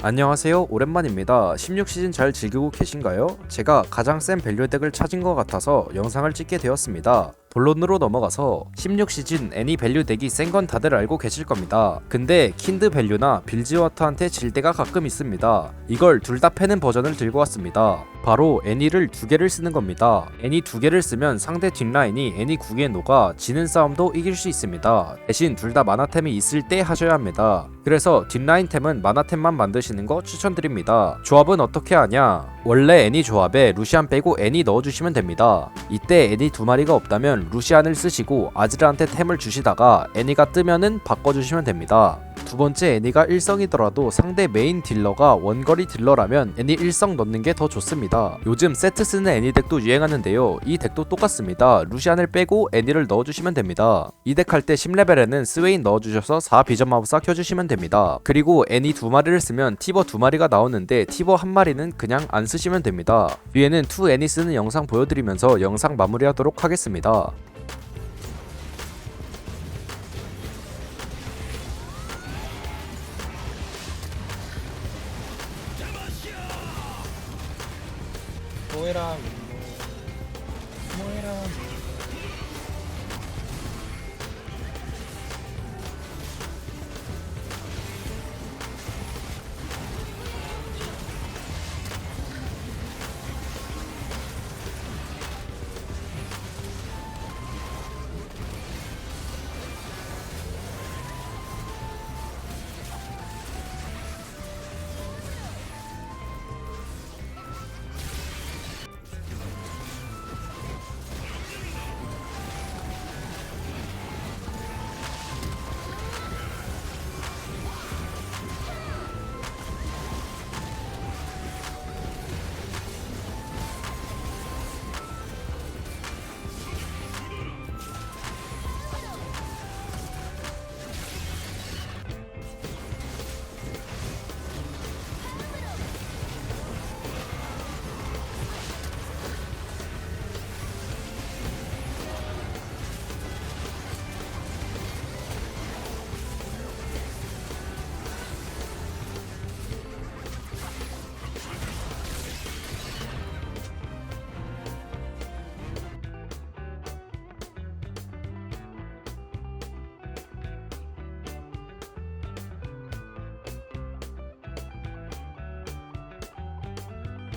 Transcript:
안녕하세요. 오랜만입니다. 16시즌 잘 즐기고 계신가요? 제가 가장 센 밸류 덱을 찾은 것 같아서 영상을 찍게 되었습니다 본론으로 넘어가서 16시즌 애니 밸류 덱이 센 건 다들 알고 계실 겁니다. 근데 킨드 밸류나 빌지워터한테 질 때가 가끔 있습니다. 이걸 둘 다 패는 버전을 들고 왔습니다. 바로 애니를 두 개를 쓰는 겁니다. 애니 두 개를 쓰면 상대 뒷라인이 애니 궁에 녹아 지는 싸움도 이길 수 있습니다. 대신 둘다 마나템이 있을 때 하셔야 합니다. 그래서 뒷라인 템은 마나템만 만드시는 거 추천드립니다. 조합은 어떻게 하냐? 원래 애니 조합에 루시안 빼고 애니 넣어주시면 됩니다. 이때 애니 두 마리가 없다면 루시안을 쓰시고 아즈르한테 템을 주시다가 애니가 뜨면은 바꿔주시면 됩니다 두 번째 애니가 1성이더라도 상대 메인 딜러가 원거리 딜러라면 애니 1성 넣는 게 더 좋습니다. 요즘 세트 쓰는 애니 덱도 유행하는데요. 이 덱도 똑같습니다. 루시안을 빼고 애니를 넣어주시면 됩니다. 이 덱 할 때 10레벨에는 스웨인 넣어주셔서 4 비전 마법사 켜주시면 됩니다. 그리고 애니 두 마리를 쓰면 티버 두 마리가 나오는데 티버 한 마리는 그냥 안 쓰시면 됩니다. 뒤에는 투 애니 쓰는 영상 보여드리면서 영상 마무리하도록 하겠습니다. 모에라 모에라